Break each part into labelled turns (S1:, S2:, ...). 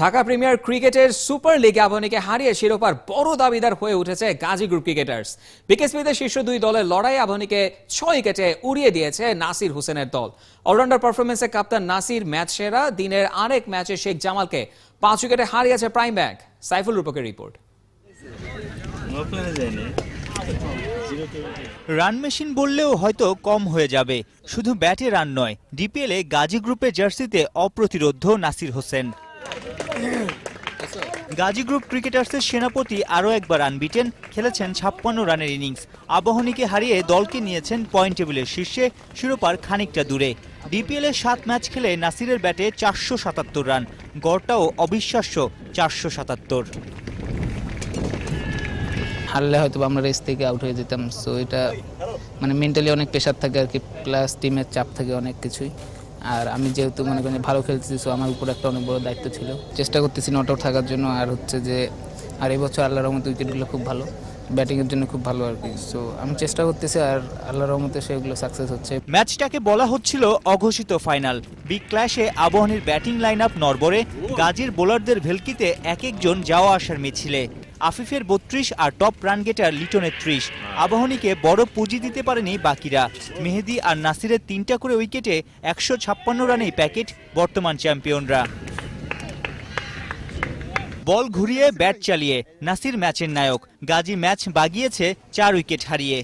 S1: Dhaka premier ক্রিকেটের super league আবহনীকে হারিয়ে শিরোপার বড় দাবিদার হয়ে উঠেছে গাজী গ্রুপ ক্রিকেটার্স। বিকেএসপিতে শীর্ষ দুই দলের লড়াই আবহনীকে ছয় উইকেটে উড়িয়ে দিয়েছে নাসির হোসেনের দল। অলরাউন্ডার পারফরমেন্সে কাপ্তান নাসির ম্যাচ সেরা, দিনের আরেক ম্যাচে শেখ জামালকে পাঁচ উইকেটে হারিয়েছে প্রাইম ব্যাংক সাইফুল রূপকের রিপোর্ট।
S2: রান মেশিন বললেও হয়তো কম হয়ে যাবে। শুধু ব্যাটে রান নয়, ডিপিএলে গাজী গ্রুপের জার্সিতে অপ্রতিরোধ্য নাসির হোসেন। গাজী গ্রুপ ক্রিকেটার্সের সেনাপতি আরও একবার আনবিটেন, খেলেছেন ছাপ্পান্ন রানের ইনিংস। আবাহনীকে হারিয়ে দলকে নিয়েছেন পয়েন্ট টেবিলের শীর্ষে, শিরোপার খানিকটা দূরে। ডিপিএলে সাত ম্যাচ খেলে নাসিরের ব্যাটে চারশো সাতাত্তর রান, গড়টাও অবিশ্বাস্য চারশো সাতাত্তর।
S3: হারলে হয়তো আমরা রেস থেকে আউট হয়ে যেতাম সো এটা মানে মেন্টালি অনেক প্রেশার থাকে আর কি প্লাস টিমের চাপ থাকে অনেক কিছুই। আর আমি যেহেতু মনে করি ভালো খেলতেছি সো আমার উপর একটা অনেক বড় দায়িত্ব ছিল। চেষ্টা করতেছি নট আউট থাকার জন্য, আর হচ্ছে যে, আর এই বছর আল্লাহর রহমতে উইকেটগুলো খুব ভালো ব্যাটিংয়ের জন্য খুব ভালো আর কি। সো আমি চেষ্টা করতেছি আর আল্লাহর রহমতে সেগুলো সাকসেস হচ্ছে।
S2: ম্যাচটাকে বলা হচ্ছিল অঘোষিত ফাইনাল বিগ ক্ল্যাশে আবাহনীর ব্যাটিং লাইন আপ নরবরে গাজীর বোলারদের ভেলকিতে এক একজন যাওয়া আসার মিছিলে। আফিফের বত্রিশ আর টপ রান গেটার লিটনের ত্রিশ। আবাহনীকে বড় পুঁজি দিতে পারেনি বাকিরা। মেহেদি আর নাসিরের তিনটা করে উইকেটে একশো ছাপ্পান্ন রানেই প্যাকেট বর্তমান চ্যাম্পিয়নরা। বল ঘুরিয়ে, ব্যাট চালিয়ে। নাসির ম্যাচের নায়ক। গাজী ম্যাচ বাগিয়েছে, চার উইকেট হারিয়ে।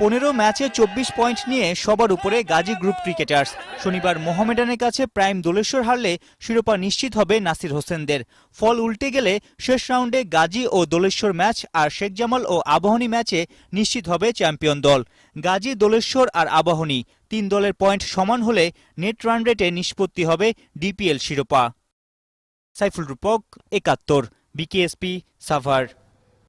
S2: পনেরো ম্যাচে চব্বিশ পয়েন্ট নিয়ে সবার উপরে গাজী গ্রুপ ক্রিকেটার্স। শনিবার মোহামেডানের কাছে প্রাইম দোলেশ্বর হারলে শিরোপা নিশ্চিত হবে নাসির হোসেনদের। ফল উল্টে গেলে শেষ রাউন্ডে গাজী ও দোলেশ্বর ম্যাচ আর শেখ জামাল ও আবাহনী ম্যাচে নিশ্চিত হবে চ্যাম্পিয়ন দল। গাজী, দোলেশ্বর আর আবাহনী তিন দলের পয়েন্ট সমান হলে নেট রান রেটে নিষ্পত্তি হবে ডিপিএল শিরোপা। সাইফুল রূপক, একাত্তর, বিকেএসপি, সাভার।